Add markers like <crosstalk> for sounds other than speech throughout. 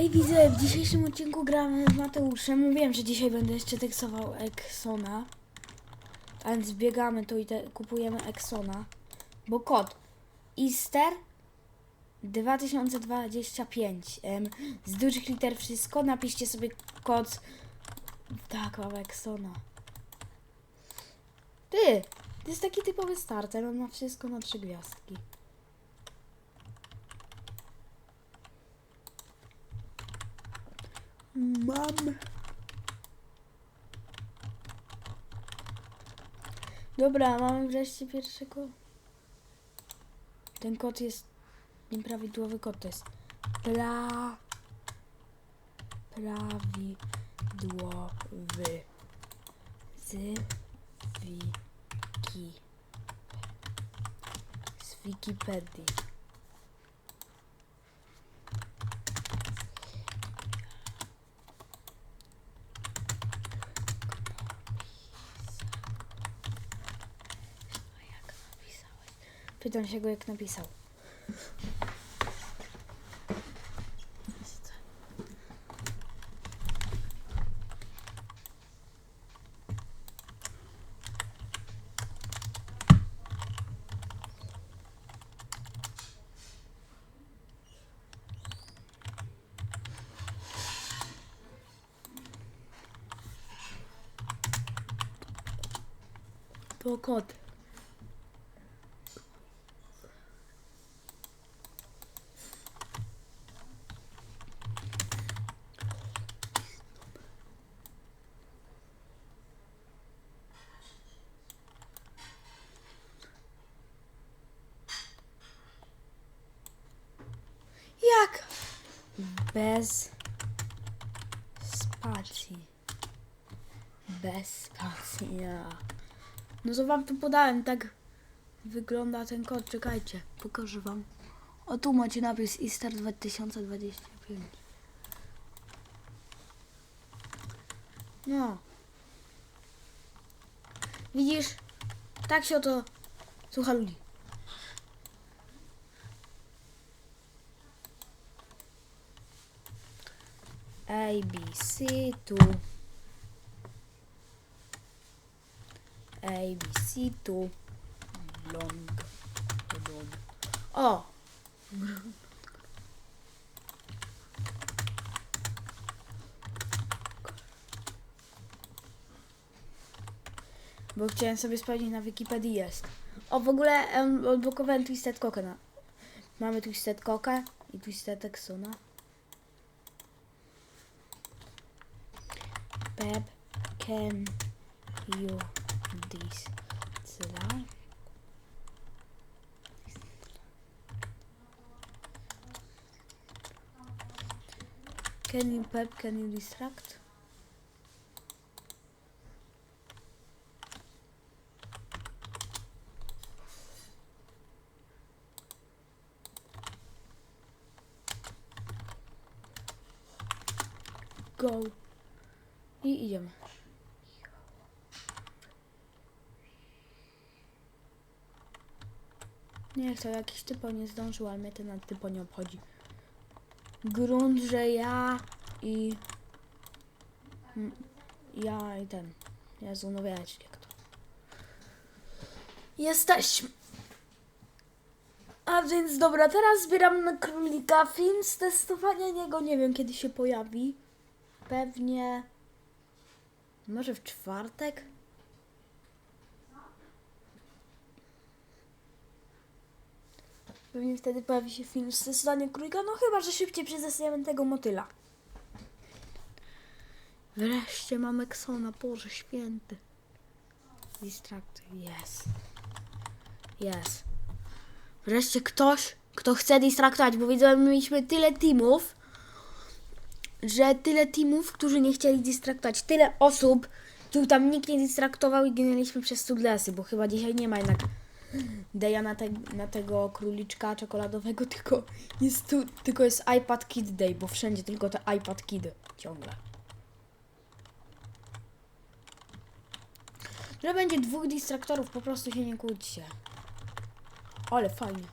Hej widzę, w dzisiejszym odcinku gramy z Mateuszem. Mówiłem, że dzisiaj będę jeszcze teksował Exona. A więc biegamy tu i kupujemy Exona. Bo kod Easter 2025. Em, z dużych liter wszystko. Napiszcie sobie kod. Tak, mam Exona. Ty! To jest taki typowy starter. On ma wszystko na trzy gwiazdki. Mam. Dobra, mamy wreszcie pierwszego. Ten kod jest nieprawidłowy kod. To jest pra... prawidłowy z wiki z Wikipedii. Jak napisałeś? Pytam się go, jak napisał. To kod. Jak? Bez spacji. Bez spacji, ja. No to wam tu podałem, tak wygląda ten kod. Czekajcie, pokażę wam. O tu macie napis Easter 2025. No. Widzisz? Tak się oto słucha ludzi. A, B, C, tu. A, B, C, tu. Long. long. O! Bo chciałem sobie sprawdzić na Wikipedii jest. O, w ogóle em, odblokowałem Twisted Coca. Na. Mamy Twisted Coca i Twisted Exona. Pep, can you this slash? Can you pep, can you distract? Go. I idziemy. Nie chcę, jakiś typo nie zdążył, ale mnie ten typo nie obchodzi. Grunt, że ja i... Ja i ten. Jezu, no wiecie jak to. Jesteśmy. A więc dobra, teraz zbieram na królika film z testowania niego. Nie wiem kiedy się pojawi. Pewnie. Może w czwartek? Pewnie wtedy pojawi się film z testowania królika. No chyba, że szybciej przezesujemy tego motyla. Wreszcie mamy Ksona, Boże święty. Distrakt, yes. Yes. Wreszcie ktoś, kto chce distraktować, bo widzę, my mieliśmy tyle teamów, że tyle teamów, którzy nie chcieli distraktować, tyle osób, tu tam nikt nie distraktował i ginęliśmy przez Suglesy, bo chyba dzisiaj nie ma jednak Deja na, te, na tego króliczka czekoladowego, <laughs> tylko jest tu, tylko jest iPad Kid Day, bo wszędzie tylko te iPad Kid ciągle. Że będzie dwóch distraktorów, po prostu się nie kłóćcie. Ale fajnie.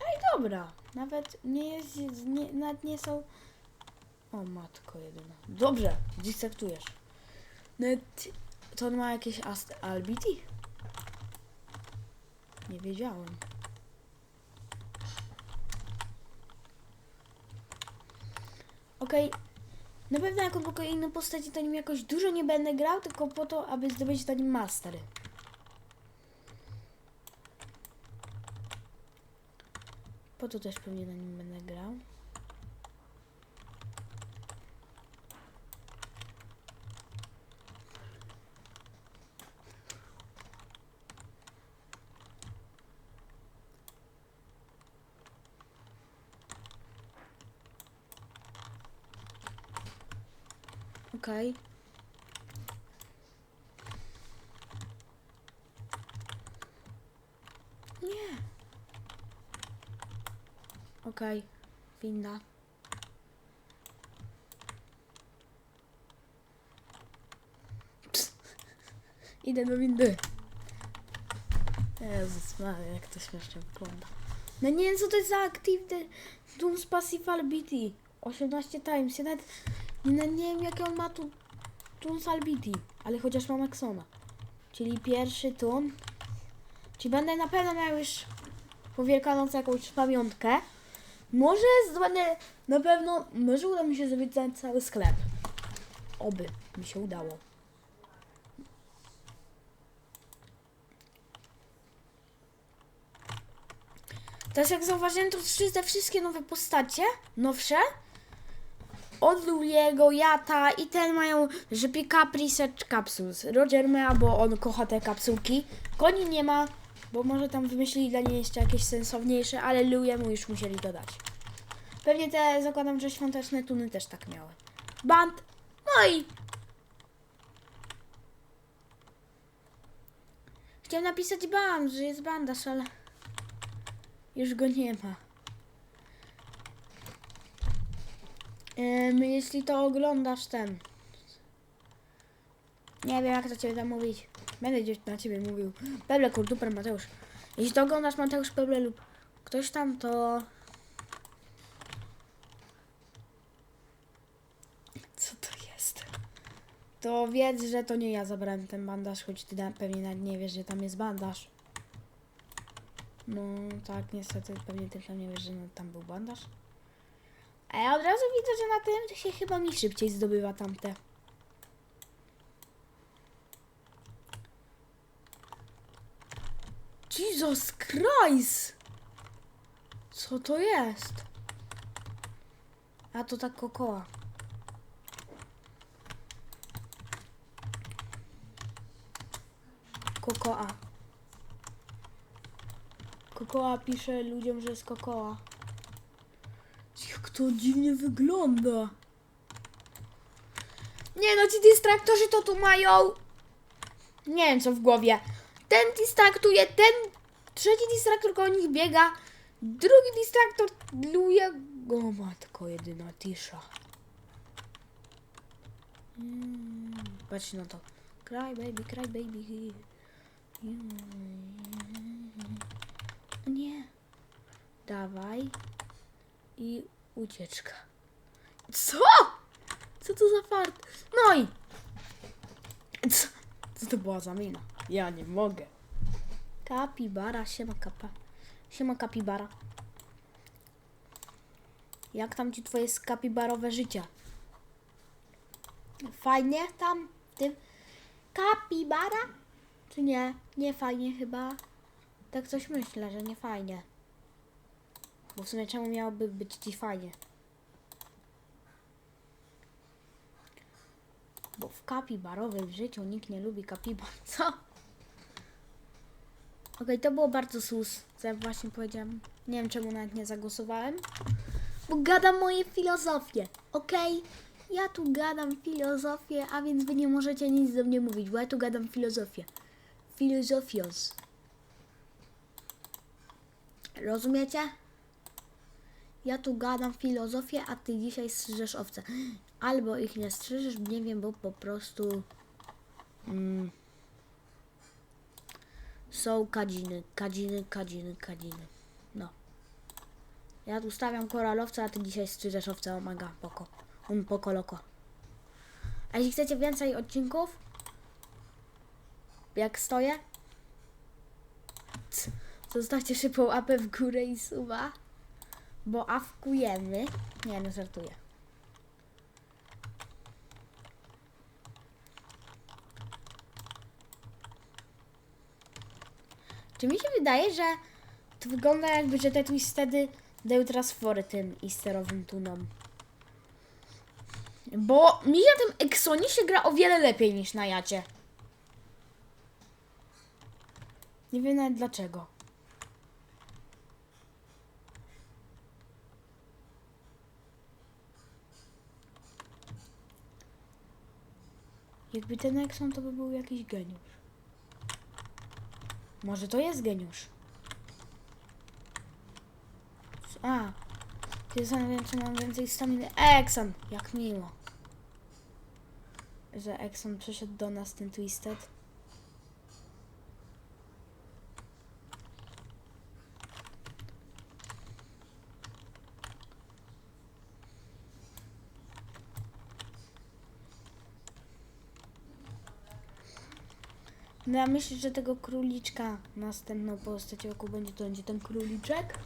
Ej, dobra. Nawet nie jest, nie, nawet nie są... O matko jedyna. Dobrze, dysektujesz. Nawet to on ma jakieś albity? Nie wiedziałem. Okej. Na pewno jako inne postaci to nim jakoś dużo nie będę grał, tylko po to, aby zdobyć na nim mastery. Po to też pewnie na nim będę grał. Okej. Okay. Nie. Okej, okay. winda. Idę do windy. Jezus Maria, jak to śmiesznie wygląda. No nie wiem, co to jest za aktywny Doom Spassive Ability. 18 times, 1... No nie wiem jakie on ma tu tun Salbiti, ale chociaż mam Axona. Czyli pierwszy tun. Czyli będę na pewno miał już po Wielkanocy jakąś pamiątkę. Może będę na pewno, może uda mi się zwiedzać cały sklep. Oby mi się udało. Teraz jak zauważyłem, to wszystkie, wszystkie nowe postacie, nowsze, od Luliego, Jata i ten mają, że pick-up research capsules. Roger ma, bo on kocha te kapsułki. Koni nie ma, bo może tam wymyślili dla niej jeszcze jakieś sensowniejsze, ale Luliemu już musieli dodać. Pewnie te, zakładam, że świąteczne tuny też tak miały. Band, no i... Chciałem napisać band, że jest bandaż, ale... Już go nie ma. Ym, jeśli to oglądasz ten. Nie wiem jak to ciebie tam mówić. Będę gdzieś na ciebie mówił. Peble kurduper Mateusz. Jeśli to oglądasz Mateusz Peble lub ktoś tam to. Co to jest? To wiedz, że to nie ja zabrałem ten bandaż, choć ty pewnie nawet nie wiesz, że tam jest bandaż. No tak, niestety pewnie ty tam nie wiesz, że tam był bandaż. A ja od razu widzę, że na tym się chyba mi szybciej zdobywa tamte. Jesus Christ! Co to jest? A to tak kokoła. Kokoa. Kokoła pisze ludziom, że jest kokoła. Jak to dziwnie wygląda. Nie no, ci dystraktorzy to tu mają... Nie wiem co w głowie. Ten distraktuje, ten trzeci distraktor koło nich biega, drugi distraktor luje... O matko jedyna, tisza. Mm, patrz na to. Cry baby, cry baby. Nie. Dawaj. I ucieczka. Co? Co to za fart? No i... Co, co to była za mina? Ja nie mogę. Kapibara, siema kapa. Siema kapibara. Jak tam ci twoje skapibarowe życie? Fajnie tam tym kapibara? Czy nie? Nie fajnie chyba. Tak coś myślę, że nie fajnie. Bo w sumie czemu miałoby być ci fajnie? Bo w kapibarowym życiu nikt nie lubi kapibar. <laughs> Co? Okej, to było bardzo sus, co ja właśnie powiedziałam. Nie wiem czemu nawet nie zagłosowałem. Bo gadam moje filozofie, okej? Ja tu gadam filozofię, a więc wy nie możecie nic do mnie mówić, bo ja tu gadam filozofię. Filozofios. Rozumiecie? Ja tu gadam filozofię, a ty dzisiaj strzyżesz owce. Albo ich nie strzyżesz, nie wiem, bo po prostu mm, są kadziny, kadziny, kadziny, kadziny. No. Ja tu stawiam koralowca, a ty dzisiaj strzyżesz owce omega, poko. Un poco loco. A jeśli chcecie więcej odcinków, jak stoję, zostawcie szybką łapę w górę i suba, bo awkujemy. Nie, no żartuję. Czy mi się wydaje, że to wygląda jakby, że te Twistedy dają teraz fory tym easterowym tunom. Bo mi na tym Exonie się gra o wiele lepiej niż na Jacie. Nie wiem nawet dlaczego. Jakby ten Exxon to by był jakiś geniusz. Może to jest geniusz. A, ty zastanawiam czy mam więcej staminy. Exxon! Jak miło. Że Exxon przyszedł do nas, ten Twisted. No ja myślę, że tego króliczka następną postacią, jaką będzie, to będzie ten króliczek.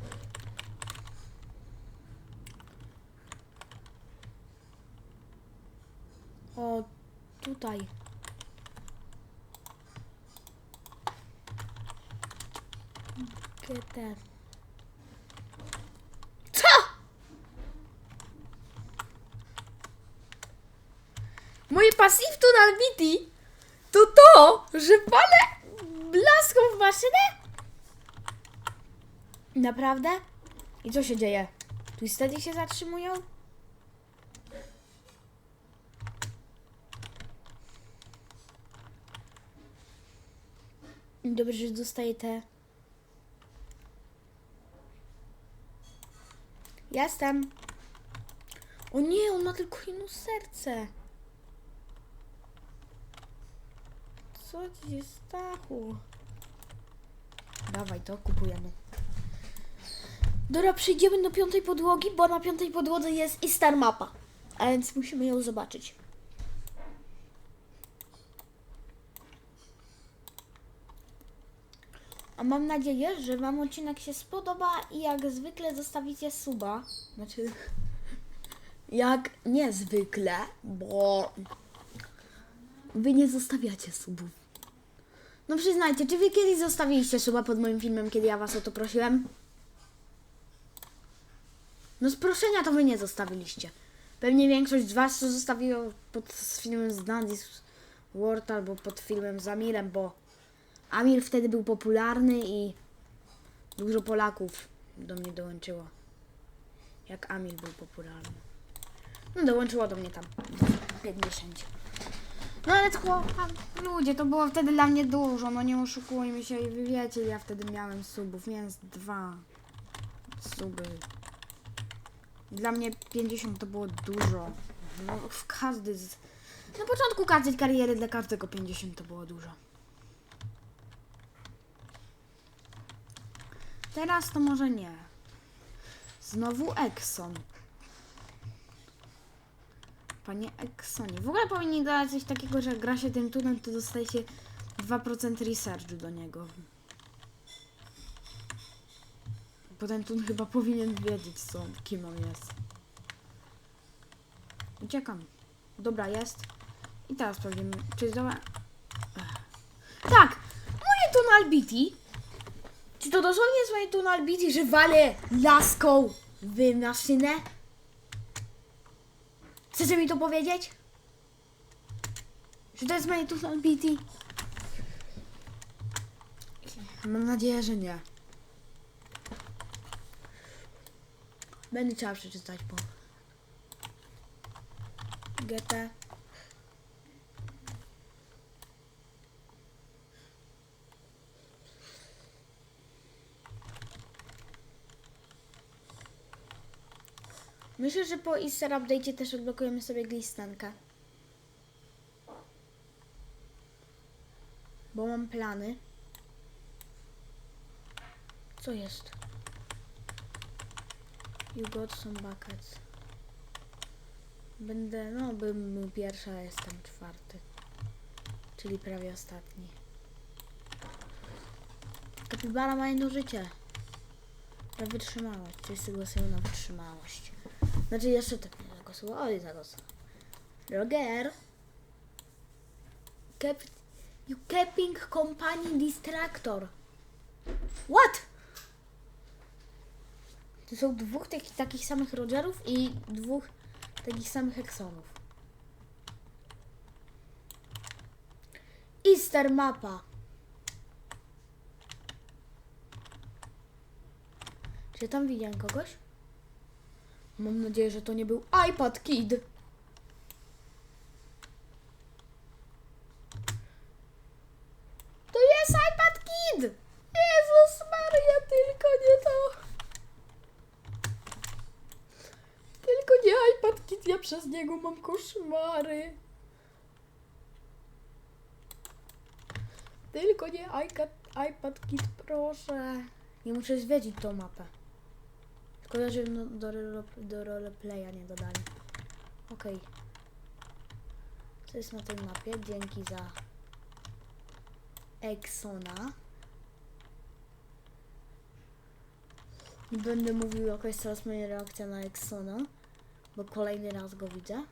O, tutaj. GT. Co? Mój pasyw tu na Albiti to, że palę blaską w maszynę? Naprawdę? I co się dzieje? Twistedy się zatrzymują? Dobrze, że dostaję te. Jestem. O nie, on ma tylko jedno serce. Co ci się stało? Dawaj to, kupujemy. Dobra, przejdziemy do piątej podłogi, bo na piątej podłodze jest i star mapa. A więc musimy ją zobaczyć. A mam nadzieję, że Wam odcinek się spodoba i jak zwykle zostawicie suba. Znaczy, <laughs> jak niezwykle, bo Wy nie zostawiacie subów. No przyznajcie, czy Wy kiedyś zostawiliście suba pod moim filmem, kiedy ja Was o to prosiłem? No z proszenia to Wy nie zostawiliście. Pewnie większość z Was to zostawiło pod filmem z Dandis World albo pod filmem z Amirem, bo Amir wtedy był popularny i dużo Polaków do mnie dołączyło. Jak Amir był popularny. No dołączyło do mnie tam 50. No ale chłopak, ludzie, to było wtedy dla mnie dużo, no nie oszukujmy się i wy wiecie, ja wtedy miałem subów, z dwa suby. Dla mnie 50 to było dużo. No, w każdy z... Na początku każdej kariery dla każdego 50 to było dużo. Teraz to może nie. Znowu Exxon. Panie Exonie. W ogóle powinni dodać coś takiego, że jak gra się tym tunem, to dostajecie 2% researchu do niego. Bo ten tun chyba powinien wiedzieć, co, kim on jest. Uciekam. Dobra, jest. I teraz sprawdzimy, czy jest dobra. Tak! Moje tonalbity. Czy to dosłownie jest moje tonalbity, że walę laską w maszynę? Chcecie mi to powiedzieć? Że to jest moje tonalbity? Mam nadzieję, że nie. Będę chciała przeczytać po GT. Myślę, że po Easter Update'cie też odblokujemy sobie glistankę. Bo mam plany. Co jest? You got some buckets. Będę, no bym pierwsza, jestem czwarty. Czyli prawie ostatni. Kapibara ma jedno życie. Na wytrzymałość. Wszyscy głosują na wytrzymałość. Znaczy jeszcze tak nie zagłosują. Oj, zagłosują. Roger. Kept, you keeping company distractor. What? To są dwóch takich, takich samych Rogerów i dwóch takich samych Exonów. Easter mapa. Czy tam widziałem kogoś? Mam nadzieję, że to nie był iPad Kid. To jest iPad Kid! Jezus Maria, tylko nie to. Tylko nie iPad Kid, ja przez niego mam koszmary. Tylko nie iPad, iPad Kid, proszę. Nie muszę zwiedzić tą mapę. Że no, do, do roleplaya nie dodali. Okej. Co jest na tej mapie? Dzięki za Exona. Nie będę mówił jaka jest teraz moja reakcja na Exona, bo kolejny raz go widzę.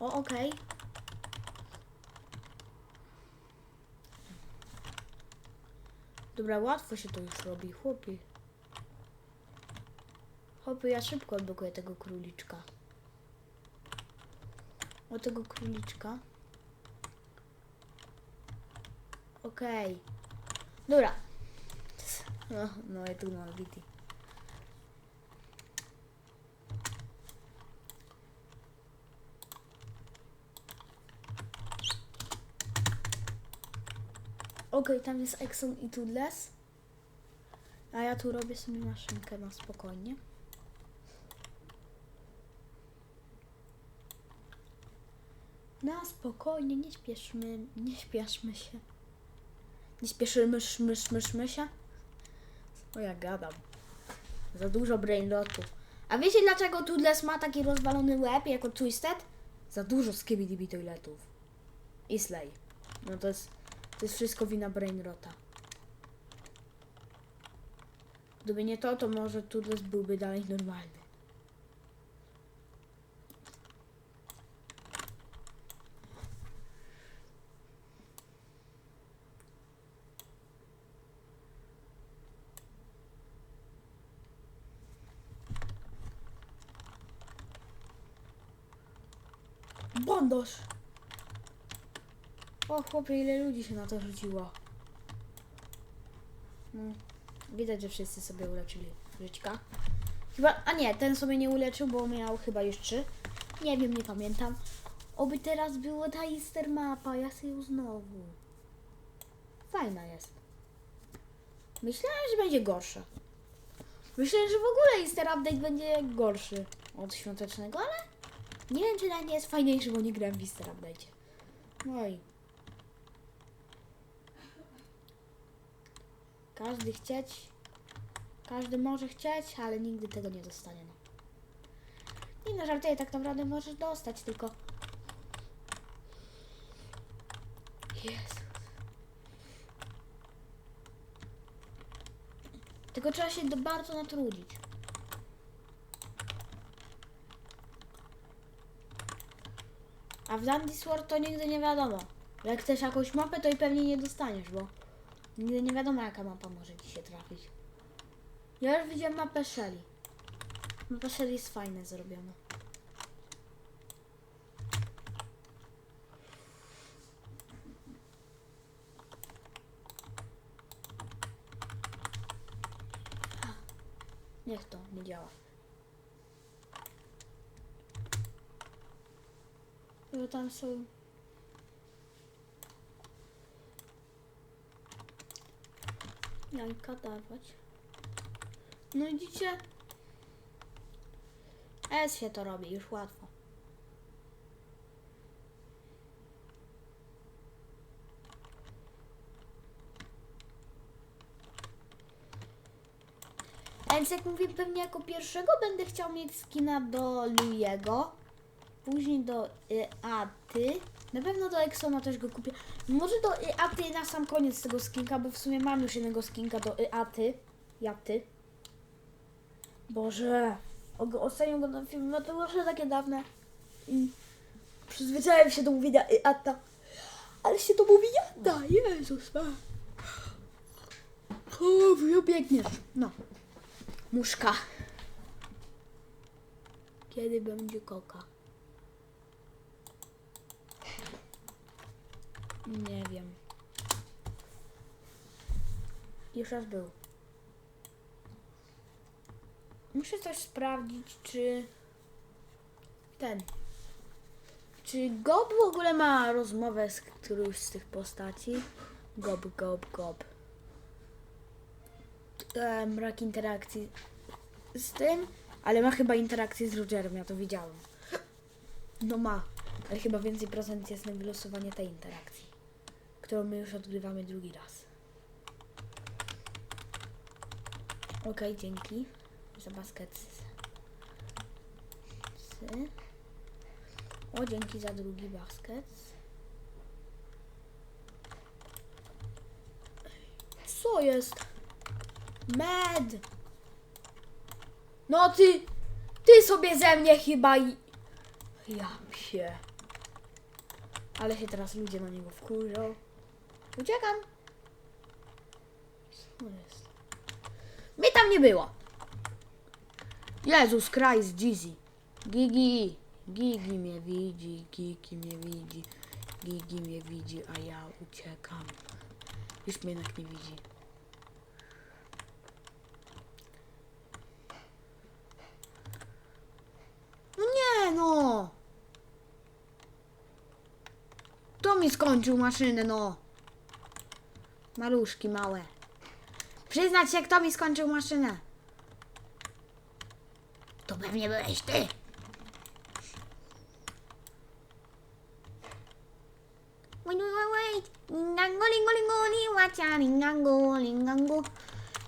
O, okej. Dobra, łatwo się to już robi, chłopi. Chłopie, ja szybko odblokuję tego króliczka. O tego króliczka. Okej. Dobra. No, no i tu na Viti. Okej, tam jest Exxon i Tudless. A ja tu robię sobie maszynkę na spokojnie. Na spokojnie, nie śpieszmy, nie śpieszmy się. Nie śpieszymy, szmy, szmy, szmy się. O ja gadam. Za dużo brainrotu. A wiecie dlaczego Tudless ma taki rozwalony łeb jako Twisted? Za dużo skibidi toiletów. I Slay. No to jest, to jest wszystko wina brainrota. Gdyby nie to, to może Tudless byłby dalej normalny. Bandaż! O chłopie, ile ludzi się na to rzuciło. No, widać, że wszyscy sobie uleczyli żyćka. Chyba, a nie, ten sobie nie uleczył, bo miał chyba już trzy. Nie wiem, nie pamiętam. Oby teraz była ta Easter mapa, ja sobie ją znowu. Fajna jest. Myślałem, że będzie gorsza. Myślałem, że w ogóle Easter Update będzie gorszy od świątecznego, ale nie wiem, czy nawet nie jest fajniejszy, bo nie grałem w Easter Update. No i... Każdy chcieć, każdy może chcieć, ale nigdy tego nie dostanie. No. Nie no, żartuję, tak naprawdę możesz dostać, tylko... Jezu. Tylko trzeba się bardzo natrudzić. A w Dandy Sword to nigdy nie wiadomo. Jak chcesz jakąś mapę, to i pewnie nie dostaniesz, bo nigdy nie wiadomo, jaka mapa może ci się trafić. Ja już widziałem mapę Shelly. Mapa Shelly jest fajnie zrobiona. Niech to nie działa. Bo tam są. Jajka dawać. No widzicie? S się to robi, już łatwo. więc jak mówię, pewnie jako pierwszego będę chciał mieć skina do Luiego. Później do y, Aty. Na pewno do Exona też go kupię. Może do y, Aty na sam koniec tego skinka, bo w sumie mam już jednego skinka do y, Aty. Jaty. Boże. Ostatnio oglądam film, no to może takie dawne. I przyzwyczaiłem się do mówienia Ata. Ale się to mówi Jata. Jezus. ma. O, wybiegniesz. No. Muszka. Kiedy będzie koka? Nie wiem. Już raz był. Muszę coś sprawdzić, czy ten. Czy Gob w ogóle ma rozmowę z którąś z tych postaci? Gob, Gob, Gob. E, brak interakcji z tym, ale ma chyba interakcję z Rogerem, ja to widziałem. No ma, ale chyba więcej procent jest na wylosowanie tej interakcji, którą my już odgrywamy drugi raz. Okej, dzięki za basket. O, dzięki za drugi basket. Co jest? Med! No ty, ty sobie ze mnie chyba i... Ja psie. Ale się teraz ludzie na niego wkurzą. Uciekam. Co jest? Mnie tam nie było. Jezus Christ, Jeezy. Gigi. Gigi mnie widzi, Gigi mnie widzi. Gigi mnie widzi, a ja uciekam. Już mnie jednak nie widzi. No nie no! To mi skończył maszynę, no. Maluszki małe. Przyznać się, kto mi skończył maszynę. To pewnie byłeś ty. Wait.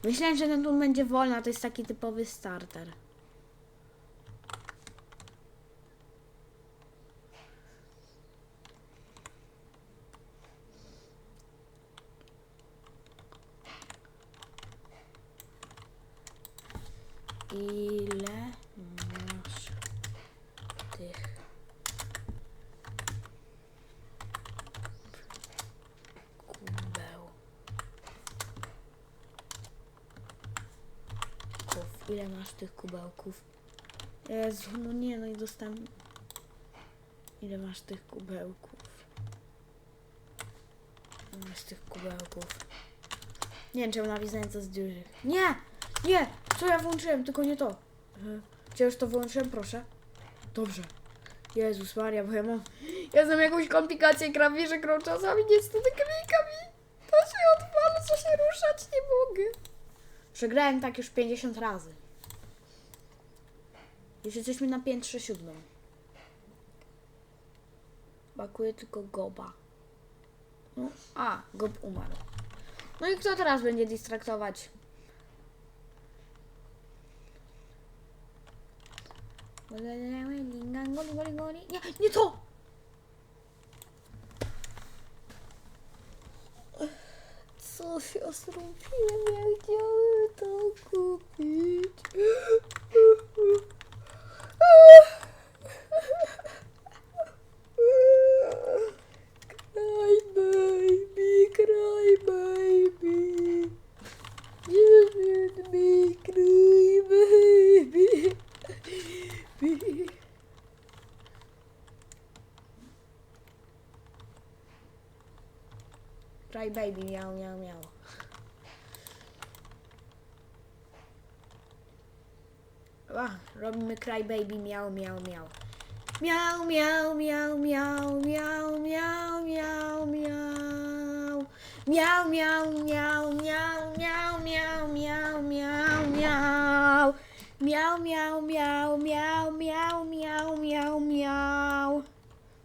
Myślałem, że ten tu będzie wolny, a to jest taki typowy starter. Ile masz tych kubeł? Tych kubełków? Jezu, no nie, no i dostałem... Ile masz tych kubełków? Ile masz tych kubełków? Nie wiem, czemu napisałem co z dużych. Nie! Nie! Co ja włączyłem? Tylko nie to. E, Czy już to wyłączyłem? Proszę. Dobrze. Jezus Maria, bo ja mam... Ja znam jakąś komplikację że grą czasami niestety klika mi. To się odwala, co się ruszać nie mogę. Przegrałem tak już 50 razy. Już jesteśmy na piętrze siódmym. Bakuje tylko Goba. No, a, Gob umarł. No i kto teraz będzie distraktować? Nie, nie to! Co się zrobiłem? Ja chciałem to kupić. Cry baby, cry baby. You let me cry baby. baby. Cry baby, miał, miał, miał. A, robimy cry miał, miał. Miał, miał, miał, miał, miał, miał, miał, miał. Miał, miał, miał, miał, miał, miał, miał, miał, miał. Miał, miał, miał, miał, miał, miał, miał, miał.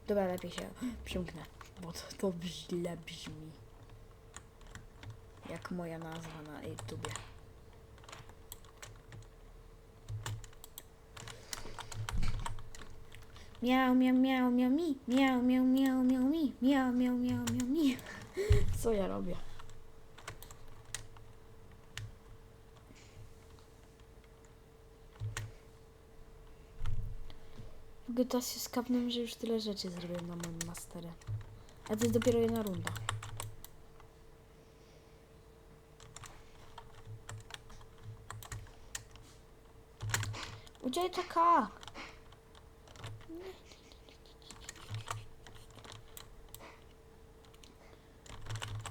Dobra, lepiej się przymknę, bo to, to źle brzmi. Jak moja nazwa na YouTubie. Miau, miau, miau, miau, mi. Miau, miau, miau, miau, mi. Miau, miau, miau, miau, mi. <laughs> Co ja robię? GTA się skapnąłem, że już tyle rzeczy zrobiłem na moim masterze. A to jest dopiero jedna runda. Ucieczka!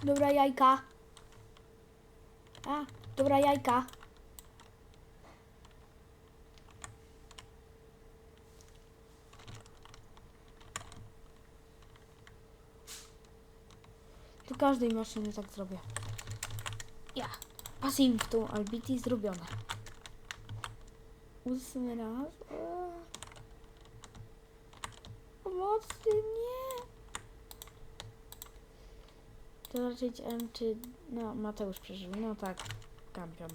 Dobra jajka. A, dobra jajka. Do każdej maszyny tak zrobię. Ja. Passing to Albity zrobione. Ósmy raz. Zobaczyć, czy... No, Mateusz przeżył. No tak, kampiąc.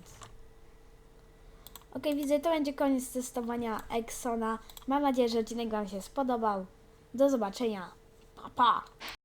Okej, widzę, to będzie koniec testowania Exona. Mam nadzieję, że odcinek Wam się spodobał. Do zobaczenia. Pa, pa.